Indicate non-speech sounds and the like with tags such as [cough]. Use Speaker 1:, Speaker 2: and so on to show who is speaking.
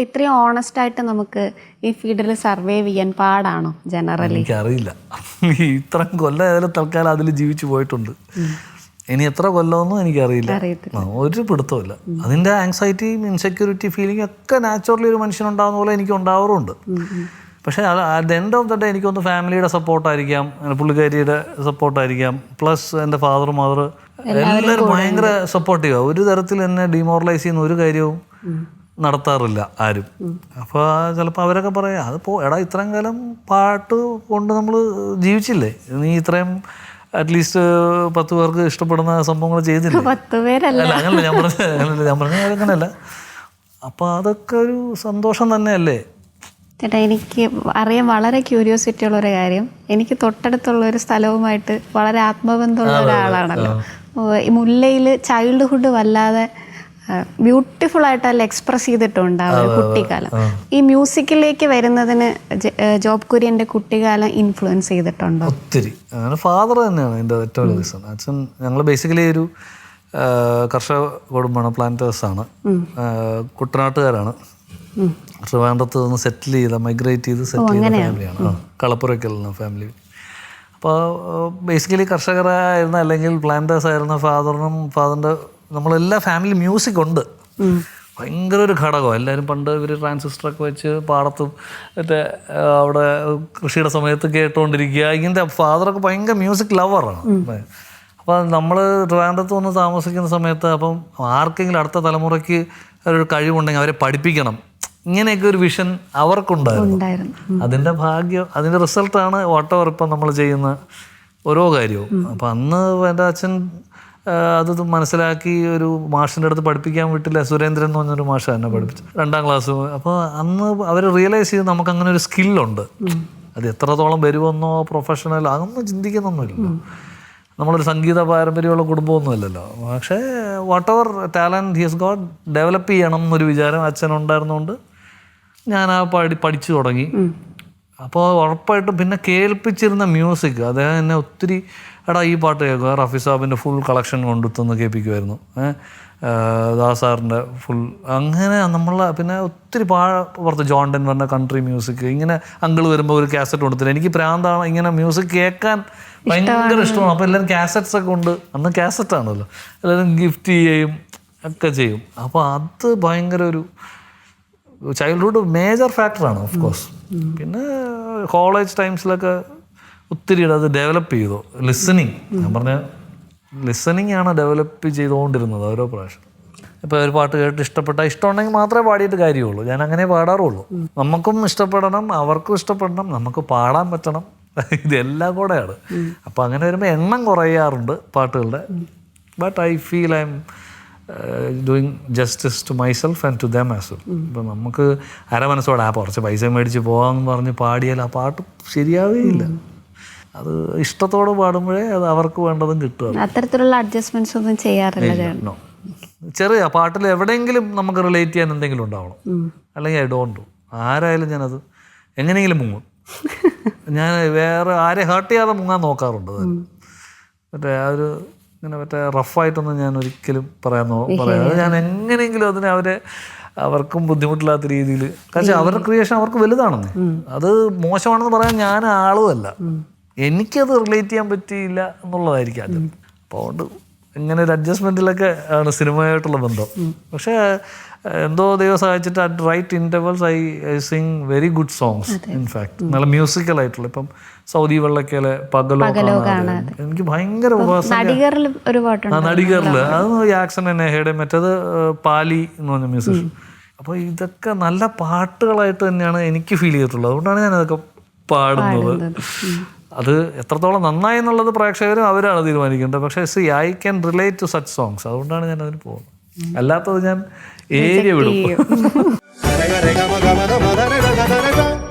Speaker 1: ഇത്രയും ഓണസ്റ്റ് ആയിട്ട് നമുക്ക് ഈ ഫീൽഡിൽ സർവേ ചെയ്യാൻ പാടാണോ ജനറലി
Speaker 2: എനിക്കറിയില്ല. ഇത്രയും കൊല്ലം ഏതായാലും തൽക്കാലം അതിൽ ജീവിച്ചു പോയിട്ടുണ്ട്. ഇനി എത്ര കൊല്ലമൊന്നും എനിക്കറിയില്ല. ഒരു പിടുത്തമില്ല അതിന്റെ ആങ്സൈറ്റി ഇൻസെക്യൂരിറ്റി ഫീലിംഗ് ഒക്കെ നാച്ചുറലി ഒരു മനുഷ്യനുണ്ടാകുന്ന പോലെ എനിക്ക് ഉണ്ടാവാറുണ്ട്. പക്ഷേ അത് എൻഡ് ഓഫ് ദ ഡേ എനിക്കൊന്ന് ഫാമിലിയുടെ സപ്പോർട്ടായിരിക്കാം പുള്ളിക്കാരിയുടെ സപ്പോർട്ടായിരിക്കാം പ്ലസ് എന്റെ ഫാദർ മദർ എല്ലാവരും ഭയങ്കര സപ്പോർട്ടീവാണ് ഒരു തരത്തിൽ എന്നെ ഡിമോറലൈസ് ചെയ്യുന്ന ഒരു കാര്യവും നടത്താറില്ല ആരും. അപ്പോൾ ചിലപ്പോൾ അവരൊക്കെ പറയാം അത് പോ എടാ ഇത്രയും കാലം പാട്ട് കൊണ്ട് നമ്മൾ ജീവിച്ചില്ലേ? നീ ഇത്രയും അറ്റ്ലീസ്റ്റ് പത്ത് പേർക്ക് ഇഷ്ടപ്പെടുന്ന സംഭവങ്ങൾ ചെയ്തില്ല? [laughs] അല്ല അങ്ങനല്ല ഞാൻ പറഞ്ഞ അങ്ങനല്ല ഞാൻ പറഞ്ഞ അങ്ങനെയല്ല അപ്പോൾ അതൊക്കെ ഒരു സന്തോഷം തന്നെയല്ലേ?
Speaker 1: ചേട്ടാ എനിക്ക് അറിയാൻ വളരെ ക്യൂരിയോസിറ്റി ഉള്ള ഒരു കാര്യം. എനിക്ക് തൊട്ടടുത്തുള്ള ഒരു സ്ഥലവുമായിട്ട് വളരെ ആത്മബന്ധമുള്ള ഒരാളാണല്ലോ. മുല്ലയിൽ മുല്ലയിൽ ചൈൽഡ്ഹുഡ് വല്ലാതെ ബ്യൂട്ടിഫുൾ ആയിട്ട് അല്ല എക്സ്പ്രസ് ചെയ്തിട്ടുണ്ട് ആ ഒരു കുട്ടിക്കാലം. ഈ മ്യൂസിക്കിലേക്ക് വരുന്നതിന് ജോബ് കുര്യന്റെ കുട്ടിക്കാലം ഇൻഫ്ലുവൻസ് ചെയ്തിട്ടുണ്ടോ?
Speaker 2: ഒത്തിരി. അങ്ങനെ ഫാദർ തന്നെയാണ് എന്റെ ഏറ്റവും വലിയ റീസൺ അച്ഛൻ ഞങ്ങൾ ബേസിക്കലി ഒരു കർഷക കുടുംബമാണ് പ്ലാന്റേഴ്സാണ് കുട്ടനാട്ടുകാരാണ്. ട്രിവാൻഡ്രത്ത് നിന്ന് സെറ്റിൽ ചെയ്ത മൈഗ്രേറ്റ് ചെയ്ത് സെറ്റിൽ ചെയ്ത ഫാമിലിയാണ് ആ, ഫാമിലി അപ്പോൾ ബേസിക്കലി കർഷകരായിരുന്ന അല്ലെങ്കിൽ പ്ലാന്റേഴ്സ് ആയിരുന്ന ഫാദറിനും ഫാദറിന്റെ നമ്മളെല്ലാ ഫാമിലി മ്യൂസിക് ഉണ്ട്. ഭയങ്കര ഒരു ഘടകം എല്ലാവരും പണ്ട് ഇവർ ട്രാൻസിസ്റ്ററൊക്കെ വെച്ച് പാടത്തും മറ്റേ അവിടെ കൃഷിയുടെ സമയത്ത് കേട്ടുകൊണ്ടിരിക്കുക ഇങ്ങനത്തെ ഫാദറൊക്കെ ഭയങ്കര മ്യൂസിക് ലവറാണ് അപ്പോൾ നമ്മൾ ട്രിവാൻഡ്രത്ത് വന്ന് താമസിക്കുന്ന സമയത്ത് അപ്പം ആർക്കെങ്കിലും അടുത്ത തലമുറയ്ക്ക് ഒരു കഴിവുണ്ടെങ്കിൽ അവരെ പഠിപ്പിക്കണം. ഇങ്ങനെയൊക്കെ ഒരു വിഷൻ അവർക്കുണ്ടായിരുന്നു. അതിന്റെ ഭാഗ്യം അതിന്റെ റിസൾട്ടാണ് വാട്ടവർ ഇപ്പം നമ്മൾ ചെയ്യുന്ന ഓരോ കാര്യവും. അപ്പം അന്ന് എന്റെ അച്ഛൻ അത് മനസ്സിലാക്കി ഒരു മാഷിന്റെ അടുത്ത് പഠിപ്പിക്കാൻ വിട്ടില്ല. സുരേന്ദ്രൻ എന്ന് പറഞ്ഞൊരു മാഷ എന്നെ പഠിപ്പിച്ചു. രണ്ടാം ക്ലാസ് അപ്പോൾ അന്ന് അവർ റിയലൈസ് ചെയ്ത് നമുക്ക് അങ്ങനെ ഒരു സ്കില്ലുണ്ട് അത് എത്രത്തോളം വരുമെന്നോ പ്രൊഫഷണൽ അതൊന്നും ചിന്തിക്കുന്നൊന്നുമില്ല. നമ്മളൊരു സംഗീത പാരമ്പര്യമുള്ള കുടുംബമൊന്നുമല്ലല്ലോ പക്ഷേ whatever talent his God develop ചെയ്യണം എന്നൊരു വിചാരം അച്ഛനുണ്ടായിരുന്നുകൊണ്ട് ഞാൻ ആ പഠി പഠിച്ചു തുടങ്ങി. അപ്പോൾ ഉറപ്പായിട്ടും പിന്നെ കേൾപ്പിച്ചിരുന്ന മ്യൂസിക് അദ്ദേഹം എന്നെ ഒത്തിരി എടാ ഈ പാട്ട് കേൾക്കുക റഫി സാബിന്റെ ഫുൾ കളക്ഷൻ കൊണ്ടുത്തന്ന് കേൾപ്പിക്കുമായിരുന്നു ദാസാറിന്റെ ഫുൾ അങ്ങനെ നമ്മൾ പിന്നെ ഒത്തിരി പാ പുറത്ത് ജോൺ ഡെൻവറിന്റെ കൺട്രി മ്യൂസിക് ഇങ്ങനെ അങ്കിൾ വരുമ്പോൾ ഒരു കാസറ്റ് കൊടുത്തില്ല എനിക്ക് പ്രാന്താണ് ഇങ്ങനെ മ്യൂസിക് കേൾക്കാൻ ഭയങ്കര ഇഷ്ടമാണ്. അപ്പോൾ എല്ലാവരും കാസറ്റ്സ് ഒക്കെ ഉണ്ട് അന്ന് കാസറ്റ് ആണല്ലോ. എല്ലാവരും ഗിഫ്റ്റ് ചെയ്യും ഒക്കെ ചെയ്യും. അപ്പോൾ അത് ഭയങ്കര ഒരു ചൈൽഡ്ഹുഡ് മേജർ ഫാക്ടറാണ് ഓഫ് കോഴ്സ് പിന്നെ കോളേജ് ടൈംസിലൊക്കെ ഒത്തിരി അത് ഡെവലപ്പ് ചെയ്തു. ലിസണിങ് ഞാൻ പറഞ്ഞ ലിസണിങ് ആണ് ഡെവലപ്പ് ചെയ്തുകൊണ്ടിരുന്നത് ഓരോ പ്രാവശ്യം. ഇപ്പോൾ ഒരു പാട്ട് കേട്ട് ഇഷ്ടപ്പെട്ട ഇഷ്ടമുണ്ടെങ്കിൽ മാത്രമേ പാടിയിട്ട് കാര്യമുള്ളൂ. ഞാൻ അങ്ങനെ പാടാറുള്ളൂ. നമുക്കും ഇഷ്ടപ്പെടണം അവർക്കും ഇഷ്ടപ്പെടണം നമുക്ക് പാടാൻ പറ്റണം. ഇതെല്ലാം കൂടെയാണ്. അപ്പോൾ അങ്ങനെ വരുമ്പോൾ എണ്ണം കുറയാറുണ്ട് പാട്ടുകളുടെ. But I feel I'm doing justice to myself and to them as well ഇപ്പം നമുക്ക് അരമനസ്സോടെ ആ കുറച്ച് പൈസ മേടിച്ച് പോകാമെന്ന് പറഞ്ഞ് പാടിയാൽ ആ പാട്ട് ശരിയാവുകയില്ല. അത് ഇഷ്ടത്തോടെ പാടുമ്പോഴേ അത് അവർക്ക് വേണ്ടതും കിട്ടുക
Speaker 1: അത്തരത്തിലുള്ള അഡ്ജസ്റ്റ്മെന്റ്സ് ഒന്നും ചെയ്യാറില്ല
Speaker 2: ചെറിയ പാട്ടിൽ എവിടെയെങ്കിലും നമുക്ക് റിലേറ്റ് ചെയ്യാൻ എന്തെങ്കിലും ഉണ്ടാവണം. അല്ലെങ്കിൽ ഐ ഡോണ്ട് ഡു ആരായാലും ഞാനത് എങ്ങനെയെങ്കിലും മുങ്ങും. [laughs] ഞാൻ വേറെ ആരെ ഹേർട്ട് ചെയ്യാതെ മുങ്ങാൻ നോക്കാറുണ്ട്. മറ്റേ ആ ഒരു ഇങ്ങനെ മറ്റേ റഫായിട്ടൊന്നും ഞാൻ ഒരിക്കലും പറയാൻ പറയാതെ പറയാം. ഞാൻ എങ്ങനെയെങ്കിലും അതിനെ അവരെ അവർക്കും ബുദ്ധിമുട്ടില്ലാത്ത രീതിയിൽ കാരണം അവരുടെ ക്രിയേഷൻ അവർക്ക് വലുതാണെന്ന്. അത് മോശമാണെന്ന് പറയാൻ ഞാൻ ആളുമല്ല. എനിക്കത് റിലേറ്റ് ചെയ്യാൻ പറ്റിയില്ല എന്നുള്ളതായിരിക്കും അത് അപ്പോൾ അതുകൊണ്ട് ഇങ്ങനെ ഒരു അഡ്ജസ്റ്റ്മെന്റിലൊക്കെ ആണ് സിനിമയായിട്ടുള്ള ബന്ധം. പക്ഷേ എന്തോ ദൈവം സഹായിച്ചിട്ട് at right intervals I I sing very good songs in fact നല്ല മ്യൂസിക്കൽ ആയിട്ടുള്ള ഇപ്പം സൗദി വെള്ളക്കയിലെ പകലോ എനിക്ക് ഭയങ്കര ഉപവാസം.
Speaker 1: നടികറിൽ
Speaker 2: അത് ജാക്സൺ നെഹയുടെ മറ്റേത് പാലി എന്ന് പറഞ്ഞ മ്യൂസിഷ്യൻ അപ്പോൾ ഇതൊക്കെ നല്ല പാട്ടുകളായിട്ട് തന്നെയാണ് എനിക്ക് ഫീൽ ചെയ്തിട്ടുള്ളത്. അതുകൊണ്ടാണ് ഞാൻ അതൊക്കെ പാടുന്നത്. അത് എത്രത്തോളം നന്നായി എന്നുള്ളത് പ്രേക്ഷകരും അവരാണ് തീരുമാനിക്കേണ്ടത്. പക്ഷേ see I can relate to such songs. അതുകൊണ്ടാണ് ഞാൻ അതിന് പോകുന്നത്. അല്ലാത്തത് ഞാൻ ഏരിയ വിടും. [laughs] [laughs]